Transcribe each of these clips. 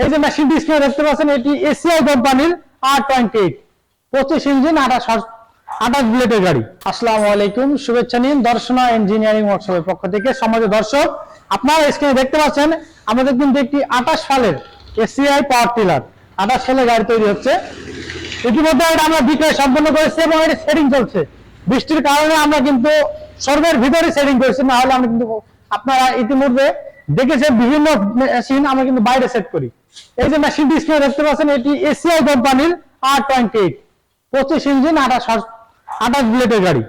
এই যে মেশিনটি স্ক্রিনে দেখতে পাচ্ছেন, এটি এসিআই কোম্পানির আর টোয়েন্টি এইট পঁচিশ ইঞ্জিন আঠাশ আঠাশ বুলেটের গাড়ি। আসসালামু আলাইকুম, শুভেচ্ছা নিন দর্শনা ইঞ্জিনিয়ারিং ওয়ার্কশপের পক্ষ থেকে। সমাজের দর্শক, আপনারা স্ক্রিনে দেখতে পাচ্ছেন, আমাদের কিন্তু একটি আঠাশ সালের এসিআই পাওয়ার টিলার আঠাশ সালে গাড়ি তৈরি হচ্ছে। ইতিমধ্যে এটা আমরা বিক্রয় সম্পন্ন করেছি এবং এটা সেটিং চলছে। বৃষ্টির কারণে আমরা কিন্তু সর্বের ভিতরে সেটিং করেছি, না হলে আমরা কিন্তু আপনারা ইতিমধ্যে দেখেছেন বিভিন্ন মেশিন আমরা কিন্তু বাইরে সেট করি। এই যে মেশিনটি স্ক্রিনে দেখতে পাচ্ছেন, এটি এসিআই কোম্পানির আর টোয়েন্টি এইট পঁচিশ ইঞ্জিন আঠাশ আঠাশ বুলেটের গাড়ি।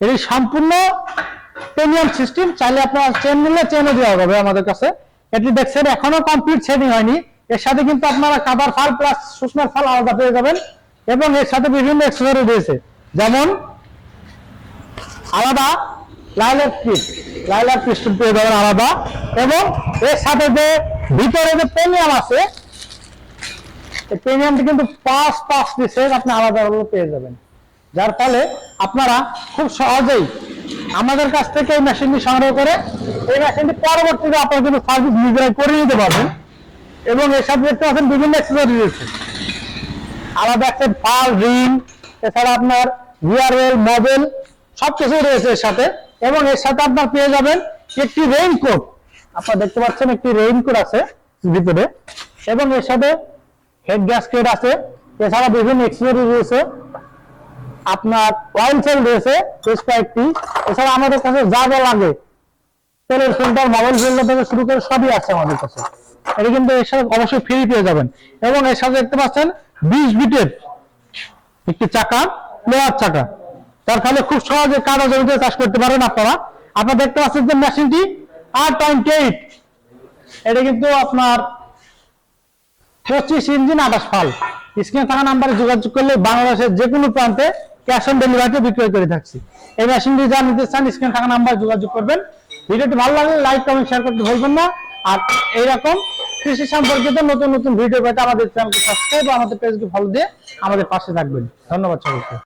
এটি সম্পূর্ণ প্রিমিয়াম সিস্টেম চাইলে আপনার চেন নিলে চেনও দেওয়া হবে আমাদের কাছে। এটি দেখছেন, এখনও কমপ্লিট সেটিং হয়নি। এর সাথে কিন্তু আপনারা কাদার ফাল প্লাস শুকনার ফাল আলাদা পেয়ে যাবেন এবং এর সাথে বিভিন্ন এক্সেসরি রয়েছে যেমন, আলাদা লাইলার পিস লাইলার পিস্টন পেয়ে যাবেন আলাদা। এবং এর সাথে যে ভিতরে যে প্রিমিয়াম আছে প্রিমিয়ামটি কিন্তু পাঁচ পাঁচ পিসের আপনি আলাদা আলাদা পেয়ে যাবেন। যার ফলে আপনারা খুব সহজেই আমাদের কাছ থেকে এই মেশিনটি সংগ্রহ করে এই মেশিনটি পরবর্তীতে আপনারা কিন্তু সার্ভিস নিজেরাই করে নিতে পারবেন এবং এর সাথে দেখতে পাচ্ছেন বিভিন্ন অ্যাক্সেসরি রয়েছে। আলাদা একটা পাল রিং এছাড়া আপনার ভিআরএল মডেল সবকিছু রয়েছে এর সাথে এবং এর সাথে আপনার পেয়ে যাবেন একটি রেইনকোট আপনারা দেখতে পাচ্ছেন একটি রেইনকোট আছে ভিতরে এবং এর সাথে হেড গ্যাস গ্যাসকেট আছে। এছাড়া বিভিন্ন এক্সেসরি রয়েছে। আপনার অয়েল সেল রয়েছে বেশ কয়েকটি। এছাড়া আমাদের কাছে যা যা লাগে, তেলের ফিল্টার মোবাইল ফিল্টার থেকে শুরু করে সবই আছে আমাদের কাছে। এটা কিন্তু এর সাথে অবশ্যই ফ্রি পেয়ে যাবেন। এবং এর সাথে দেখতে পাচ্ছেন বিশ বিটের একটি চাকা প্লেয়ার চাকা। তার ফলে খুব সহজে কাদা জমিতে চাষ করতে পারেন আপনারা। আপনারা দেখতে পাচ্ছেন যে মেশিনটি পঁচিশ ইঞ্জিন ফাল থাকা যোগাযোগ করলে বাংলাদেশের প্রান্তে ক্যাশ অন বিক্রয় করে এই নিতে চান থাকা নাম্বারে যোগাযোগ করবেন। ভিডিওটি ভালো শেয়ার করতে না। আর কৃষি সম্পর্কিত নতুন নতুন ভিডিও পেতে আমাদের চ্যানেলকে আমাদের পেজকে ফলো দিয়ে আমাদের পাশে থাকবেন। ধন্যবাদ সকলকে